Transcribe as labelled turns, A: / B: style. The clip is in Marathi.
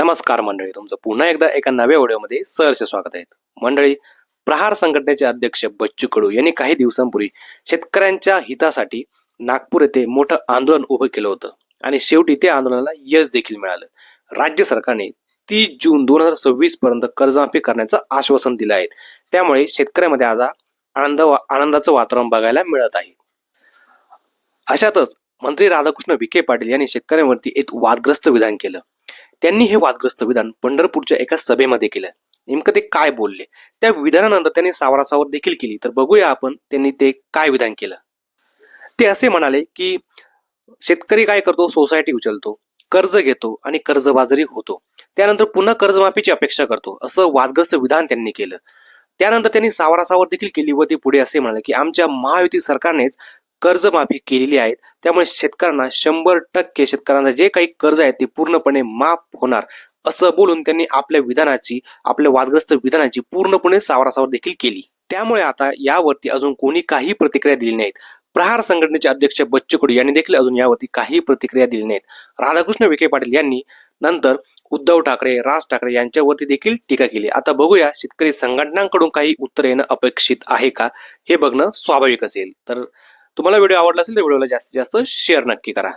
A: नमस्कार मंडळी तुमचं पुन्हा एकदा एका नव्या व्हिडिओमध्ये सहर्ष स्वागत आहे. मंडळी प्रहार संघटनेचे अध्यक्ष बच्चू कडू यांनी काही दिवसांपूर्वी शेतकऱ्यांच्या हितासाठी नागपूर येथे मोठं आंदोलन उभं केलं होतं आणि शेवटी त्या आंदोलनाला यश देखील मिळालं. राज्य सरकारने तीस जून दोन हजार सव्वीस पर्यंत कर्जमाफी करण्याचं आश्वासन दिलं आहे. त्यामुळे शेतकऱ्यामध्ये आता आनंद आनंदाचं वातावरण बघायला मिळत आहे. अशातच मंत्री राधाकृष्ण विखे पाटील यांनी शेतकऱ्यांवरती एक वादग्रस्त विधान केलं. त्यांनी हे वादग्रस्त विधान पंढरपूरच्या एका सभेमध्ये केलं. नेमकं ते काय बोलले? त्या विधानानंतर त्यांनी सावरासावर देखील केली. तर बघूया आपण त्यांनी ते काय विधान केलं. ते असे म्हणाले की शेतकरी काय करतो? सोसायटी उचलतो कर्ज घेतो आणि कर्जबाजारी होतो. त्यानंतर पुन्हा कर्जमाफीची अपेक्षा करतो असं वादग्रस्त विधान त्यांनी केलं. त्यानंतर त्यांनी सावरासावर देखील केली व ते पुढे असे म्हणाले की आमच्या महायुती सरकारनेच कर्जमाफी केलेली आहे त्यामुळे शेतकऱ्यांना शंभर टक्के शेतकऱ्यांचा जे काही कर्ज आहे ते पूर्णपणे माफ होणार. असं बोलून त्यांनी आपल्या विधानाची आपल्या वादग्रस्त विधानाची पूर्णपणे सावरासावर देखील केली. त्यामुळे आता यावरती अजून कोणी काही प्रतिक्रिया दिली नाहीत. प्रहार संघटनेचे अध्यक्ष बच्चू कडू यांनी देखील अजून यावरती काही प्रतिक्रिया दिली नाहीत. राधाकृष्ण विखे पाटील यांनी नंतर उद्धव ठाकरे राज ठाकरे यांच्यावरती देखील टीका केली. आता बघूया शेतकरी संघटनांकडून काही उत्तर येणं अपेक्षित आहे का? हे बघणं स्वाभाविक असेल. तर तुम्हाला व्हिडिओ आवडला असेल तर व्हिडिओला जास्तीत जास्त शेअर नक्की करा.